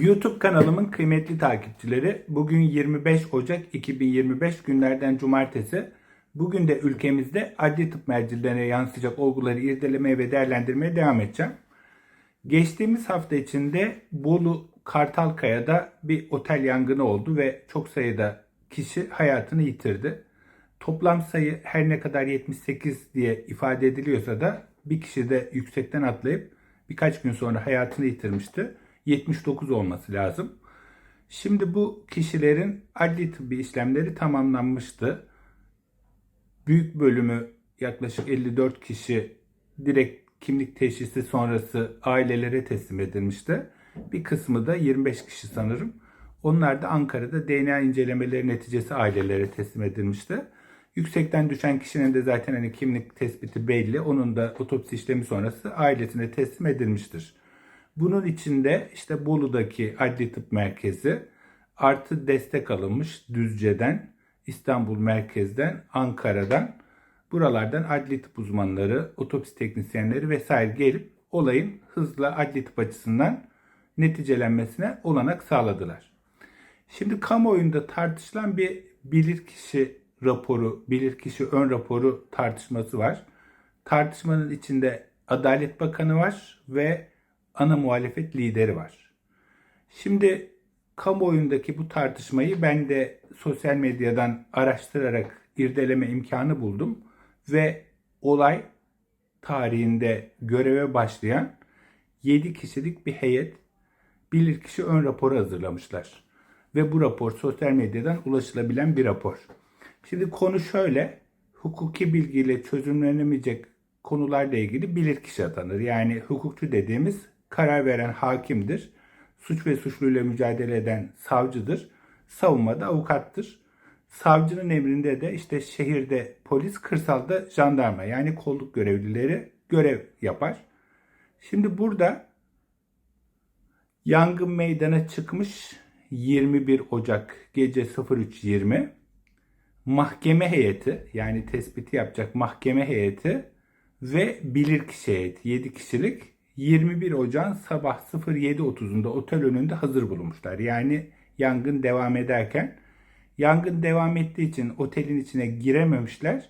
YouTube kanalımın kıymetli takipçileri, bugün 25 Ocak 2025 günlerden cumartesi. Bugün de ülkemizde adli tıp mercilerine yansıyacak olguları irdelemeye ve değerlendirmeye devam edeceğim. Geçtiğimiz hafta içinde Bolu Kartalkaya'da bir otel yangını oldu ve çok sayıda kişi hayatını yitirdi. Toplam sayı her ne kadar 78 diye ifade ediliyorsa da bir kişi de yüksekten atlayıp birkaç gün sonra hayatını yitirmişti. 79 olması lazım. Şimdi bu kişilerin adli tıbbi işlemleri tamamlanmıştı. Büyük bölümü yaklaşık 54 kişi direkt kimlik teşhisi sonrası ailelere teslim edilmişti. Bir kısmı da 25 kişi sanırım. Onlar da Ankara'da DNA incelemeleri neticesi ailelere teslim edilmişti. Yüksekten düşen kişinin de zaten hani kimlik tespiti belli. Onun da otopsi işlemi sonrası ailesine teslim edilmiştir. Bunun içinde işte Bolu'daki Adli Tıp Merkezi artı destek alınmış Düzce'den, İstanbul Merkez'den, Ankara'dan buralardan adli tıp uzmanları, otopsi teknisyenleri vesaire gelip olayın hızla adli tıp açısından neticelenmesine olanak sağladılar. Şimdi kamuoyunda tartışılan bir bilirkişi raporu, bilirkişi ön raporu tartışması var. Tartışmanın içinde Adalet Bakanı var ve ana muhalefet lideri var. Şimdi kamuoyundaki bu tartışmayı ben de sosyal medyadan araştırarak irdeleme imkanı buldum ve olay tarihinde göreve başlayan 7 kişilik bir heyet bilirkişi ön raporu hazırlamışlar. Ve bu rapor sosyal medyadan ulaşılabilen bir rapor. Şimdi konu şöyle, hukuki bilgiyle çözümlenemeyecek konularla ilgili bilirkişi atanır. Yani hukukçu dediğimiz karar veren hakimdir. Suç ve suçluyla mücadele eden savcıdır. Savunmada avukattır. Savcının emrinde de işte şehirde polis, kırsalda jandarma yani kolluk görevlileri görev yapar. Şimdi burada yangın meydana çıkmış 21 Ocak gece 03.20 mahkeme heyeti yani tespiti yapacak mahkeme heyeti ve bilirkişi heyeti 7 kişilik 21 Ocak sabah 07.30'unda otel önünde hazır bulunmuşlar. Yani yangın devam ederken yangın devam ettiği için otelin içine girememişler.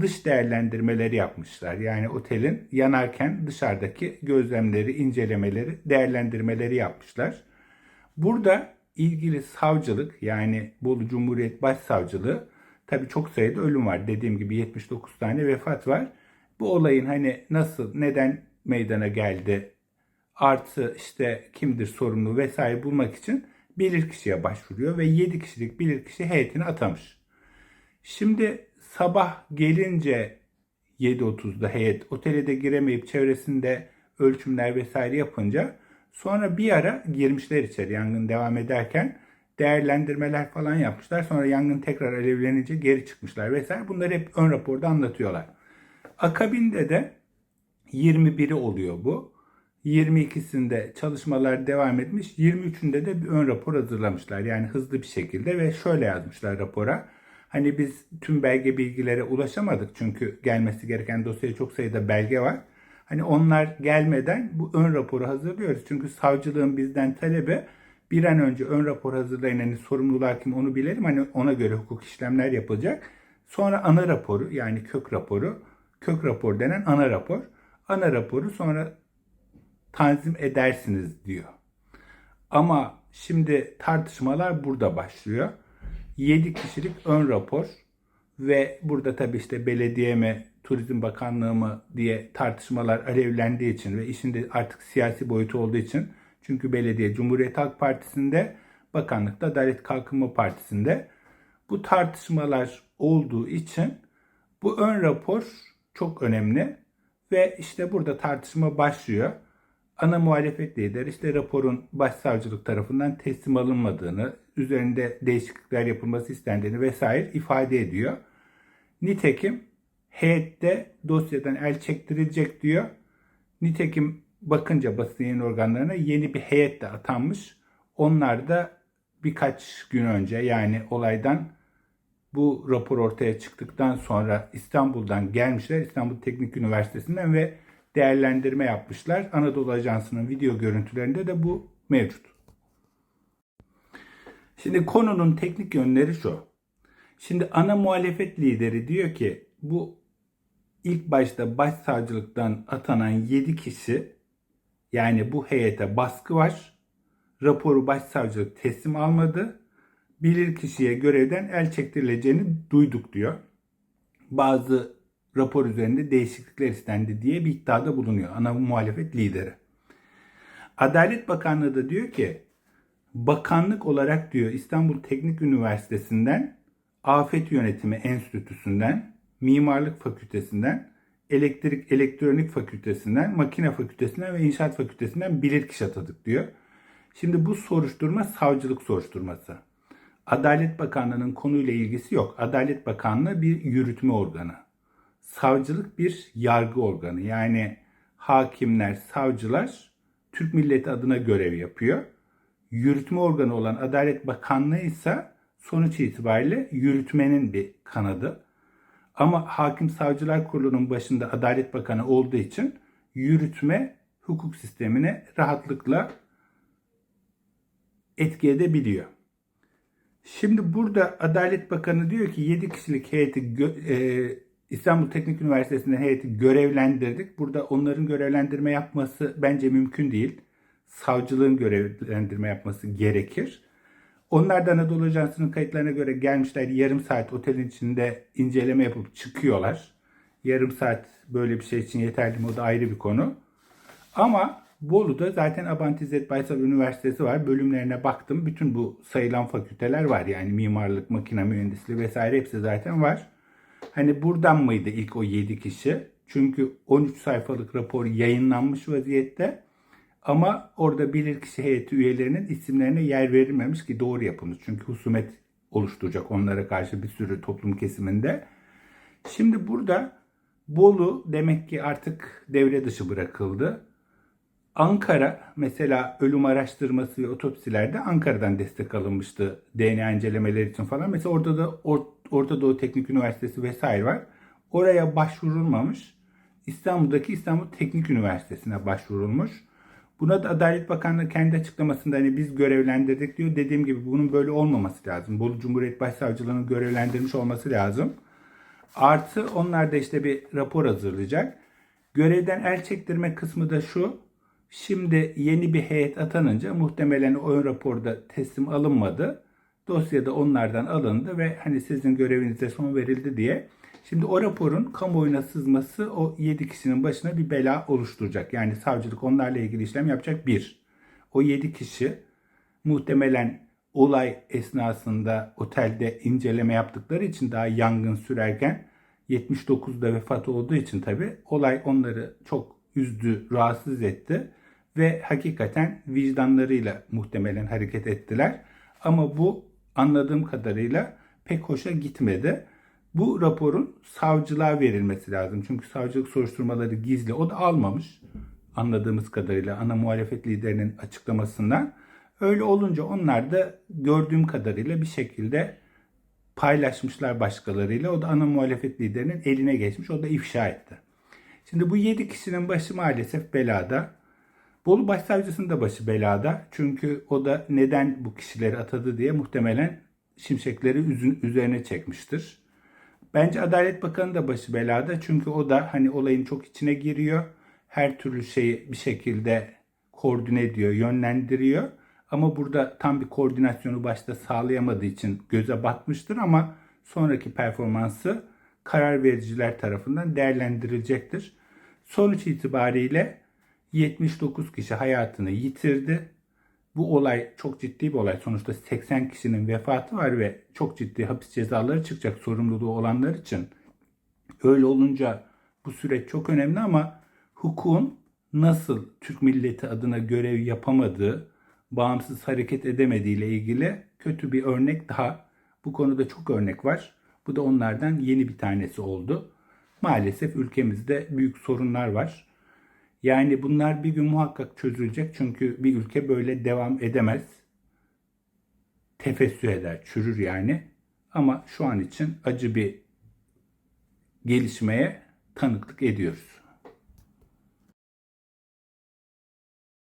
Dış değerlendirmeleri yapmışlar. Yani otelin yanarken dışarıdaki gözlemleri, incelemeleri, değerlendirmeleri yapmışlar. Burada ilgili savcılık yani Bolu Cumhuriyet Başsavcılığı tabi çok sayıda ölüm var. Dediğim gibi 79 tane vefat var. Bu olayın hani nasıl, neden meydana geldi, artı işte kimdir sorumlu vesaire bulmak için bilirkişiye başvuruyor ve 7 kişilik bilirkişi heyetini atamış. Şimdi sabah gelince 7.30'da heyet otele de giremeyip çevresinde ölçümler vesaire yapınca sonra bir ara girmişler içeri yangın devam ederken değerlendirmeler falan yapmışlar. Sonra yangın tekrar alevlenince geri çıkmışlar vesaire. Bunları hep ön raporda anlatıyorlar. Akabinde de 21'i oluyor bu. 22'sinde çalışmalar devam etmiş. 23'ünde de bir ön rapor hazırlamışlar. Yani hızlı bir şekilde ve şöyle yazmışlar rapora. Hani biz tüm belge bilgilere ulaşamadık çünkü gelmesi gereken dosyaya çok sayıda belge var. Hani onlar gelmeden bu ön raporu hazırlıyoruz. Çünkü savcılığın bizden talebi bir an önce ön rapor hazırlayın. Hani sorumlular kim onu bilelim. Hani ona göre hukuk işlemler yapılacak. Sonra ana raporu yani kök raporu. Kök rapor denen ana rapor. Ana raporu sonra tanzim edersiniz diyor. Ama şimdi tartışmalar burada başlıyor. 7 kişilik ön rapor ve burada tabii işte belediye mi, Turizm Bakanlığı mı diye tartışmalar alevlendiği için ve işin de artık siyasi boyutu olduğu için çünkü belediye Cumhuriyet Halk Partisi'nde, bakanlıkta Adalet Kalkınma Partisi'nde bu tartışmalar olduğu için bu ön rapor çok önemli ve işte burada tartışma başlıyor. Ana muhalefet lideri işte raporun başsavcılık tarafından teslim alınmadığını, üzerinde değişiklikler yapılması istendiğini vesaire ifade ediyor. Nitekim heyette dosyadan el çektirilecek diyor. Nitekim bakınca basın yayın organlarına yeni bir heyet de atanmış. Onlar da birkaç gün önce yani olaydan bu rapor ortaya çıktıktan sonra İstanbul'dan gelmişler. İstanbul Teknik Üniversitesi'nden ve değerlendirme yapmışlar. Anadolu Ajansı'nın video görüntülerinde de bu mevcut. Şimdi konunun teknik yönleri şu. Şimdi ana muhalefet lideri diyor ki bu ilk başta başsavcılıktan atanan 7 kişi yani bu heyete baskı var. Raporu başsavcılık teslim almadı. Bilir kişiye görevden el çektirileceğini duyduk diyor. Bazı rapor üzerinde değişiklikler istendi diye bir iddiada bulunuyor ana muhalefet lideri. Adalet Bakanlığı da diyor ki bakanlık olarak diyor İstanbul Teknik Üniversitesi'nden Afet Yönetimi Enstitüsü'nden, Mimarlık Fakültesinden, Elektrik Elektronik Fakültesinden, Makine Fakültesinden ve İnşaat Fakültesinden bilirkişi atadık diyor. Şimdi bu soruşturma savcılık soruşturması. Adalet Bakanlığı'nın konuyla ilgisi yok. Adalet Bakanlığı bir yürütme organı. Savcılık bir yargı organı. Yani hakimler, savcılar Türk milleti adına görev yapıyor. Yürütme organı olan Adalet Bakanlığı ise sonuç itibariyle yürütmenin bir kanadı. Ama Hakim Savcılar Kurulu'nun başında Adalet Bakanı olduğu için yürütme hukuk sistemine rahatlıkla etki edebiliyor. Şimdi burada Adalet Bakanı diyor ki 7 kişilik heyeti e, İstanbul Teknik Üniversitesi'nden heyeti görevlendirdik. Burada onların görevlendirme yapması bence mümkün değil. Savcılığın görevlendirme yapması gerekir. Onlar da Anadolu Ajansı'nın kayıtlarına göre gelmişler yarım saat otelin içinde inceleme yapıp çıkıyorlar. Yarım saat böyle bir şey için yeterli mi o da ayrı bir konu. Ama Bolu'da zaten Abant İzzet Baysal Üniversitesi var. Bölümlerine baktım. Bütün bu sayılan fakülteler var. Yani mimarlık, makine mühendisliği vesaire hepsi zaten var. Hani buradan mıydı ilk o 7 kişi? Çünkü 13 sayfalık rapor yayınlanmış vaziyette. Ama orada bilirkişi heyeti üyelerinin isimlerine yer verilmemiş ki doğru yapılmış. Çünkü husumet oluşturacak onlara karşı bir sürü toplum kesiminde. Şimdi burada Bolu demek ki artık devre dışı bırakıldı. Ankara mesela ölüm araştırması ve otopsilerde Ankara'dan destek alınmıştı DNA incelemeleri için falan. Mesela orada da Or- Orta Doğu Teknik Üniversitesi vesaire var. Oraya başvurulmamış. İstanbul'daki İstanbul Teknik Üniversitesi'ne başvurulmuş. Buna da Adalet Bakanlığı kendi açıklamasında hani biz görevlendirdik diyor. Dediğim gibi bunun böyle olmaması lazım. Bolu Cumhuriyet Başsavcılığı'nın görevlendirmiş olması lazım. Artı onlar da işte bir rapor hazırlayacak. Görevden el çektirme kısmı da şu. Şimdi yeni bir heyet atanınca muhtemelen o ön raporda teslim alınmadı. Dosyada onlardan alındı ve hani sizin görevinize son verildi diye. Şimdi o raporun kamuoyuna sızması o 7 kişinin başına bir bela oluşturacak. Yani savcılık onlarla ilgili işlem yapacak bir. O 7 kişi muhtemelen olay esnasında otelde inceleme yaptıkları için daha yangın sürerken 79'da vefat olduğu için tabi olay onları çok üzdü, rahatsız etti ve hakikaten vicdanlarıyla muhtemelen hareket ettiler. Ama bu anladığım kadarıyla pek hoşa gitmedi. Bu raporun savcılığa verilmesi lazım. Çünkü savcılık soruşturmaları gizli. O da almamış anladığımız kadarıyla ana muhalefet liderinin açıklamasından. Öyle olunca onlar da gördüğüm kadarıyla bir şekilde paylaşmışlar başkalarıyla. O da ana muhalefet liderinin eline geçmiş. O da ifşa etti. Şimdi bu 7 kişinin başı maalesef belada. Bolu Başsavcısının da başı belada. Çünkü o da neden bu kişileri atadı diye muhtemelen şimşekleri üzerine çekmiştir. Bence Adalet Bakanı da başı belada. Çünkü o da hani olayın çok içine giriyor. Her türlü şeyi bir şekilde koordine ediyor, yönlendiriyor. Ama burada tam bir koordinasyonu başta sağlayamadığı için göze batmıştır ama sonraki performansı karar vericiler tarafından değerlendirilecektir. Sonuç itibariyle 79 kişi hayatını yitirdi. Bu olay çok ciddi bir olay. Sonuçta 80 kişinin vefatı var ve çok ciddi hapis cezaları çıkacak sorumluluğu olanlar için. Öyle olunca bu süreç çok önemli ama hukukun nasıl Türk milleti adına görev yapamadığı, bağımsız hareket edemediği ile ilgili kötü bir örnek daha. Bu konuda çok örnek var. Bu da onlardan yeni bir tanesi oldu. Maalesef ülkemizde büyük sorunlar var. Yani bunlar bir gün muhakkak çözülecek çünkü bir ülke böyle devam edemez. Tefessü eder, çürür yani. Ama şu an için acı bir gelişmeye tanıklık ediyoruz.